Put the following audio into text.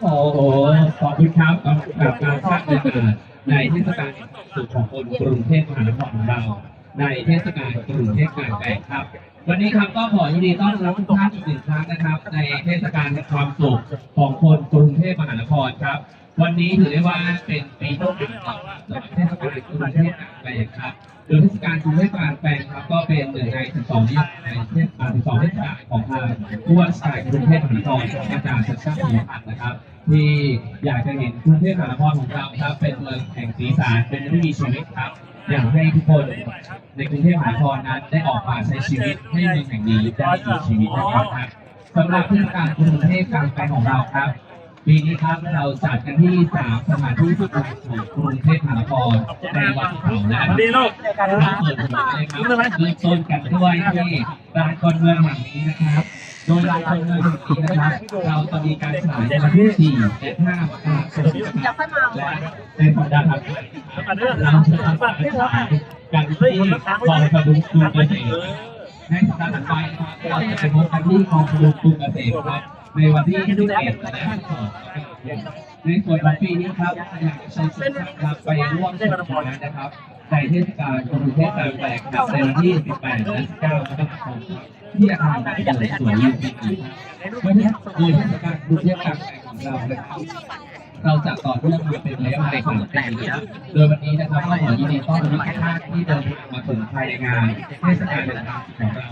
โอ้โหขอบคุณครับกับกับการสร้างบรรยากาศในเทศกาลสุขของคนกรุงเทพมหานครของเรา ในเทศกาลกรุงเทพการแปลงครับ วันนี้ครับก็ขอยินดีต้อนรับทุกท่านอีกหนึ่งครั้งนะครับ ในเทศกาลแห่งความสุขของคนกรุงเทพมหานครครับ วันนี้ถือได้ว่าเป็นปีที่สามสำหรับเทศกาลกรุงเทพ งครับโดยเทศกาลกรุงเทพการแปลงครับ ก็เป็นหนึ่งใน12ที่ในเทศกาล12เทศกาลของทางผู้ว่าราชการกรุงเทพมหานครอาจารย์ชัชชาติสิริพันธ์นะครับ ที่อยากจะเห็นกรุงเทพมหานครของเราครับ เป็นเมืองแห่งสีสันเป็นที่มีชีวิตครับอยากให้ทุกคนในกรุงเทพมหานครนั้นได้ออกมาใช้ชีวิตให้เมืองแห่งนี้ได้มีชีวิตนะครับสำหรับเทศกาลกรุงเทพการแปลงของเราครับ ปีนี้ครับเราจัดกันที่สามสถานที่สุดของกรุงเทพมหานครในวันเสาร์นะครับดีลูกเราเปิดเผยเลยครับเริ่มต้นกันด้วยที่ลานคนเมืองแห่งนี้นะครับโดยลานคนเมืองแห่งนี้นะครับเราจะมีการฉายในวันที่4และ5มกราคมนะครับและในสัปดาห์ถัดไปเราจะทำการฉายกันที่คลองพดุงกรุงเกษตรในสัปดาห์ถัดไปนะครับเราจะไปพบกันที่คลองพดุงกรุงเกษตรครับ ในวันที่11และ12ในส่วนของปีนี้ครับอยากจะเชิญชวนครับไปร่วมสนุกนนะครับในเทศกาลกรุงเทพการแปลงครับในวันที่ 18 และ 19มกราคมครับที่อาคารแบบสวยๆยูพีวันนี้โดยเทศกาลกรุงเทพการแปลของเรานะครับเราจะต่อเนื่องมาเป็นระยะเวลาสามปีนะโดยวันนี้นะครับก็ขอยินดีต้อนรับทุกท่านที่เดินทางมาถึงภายในงานเทศกาลเดินทางของเรา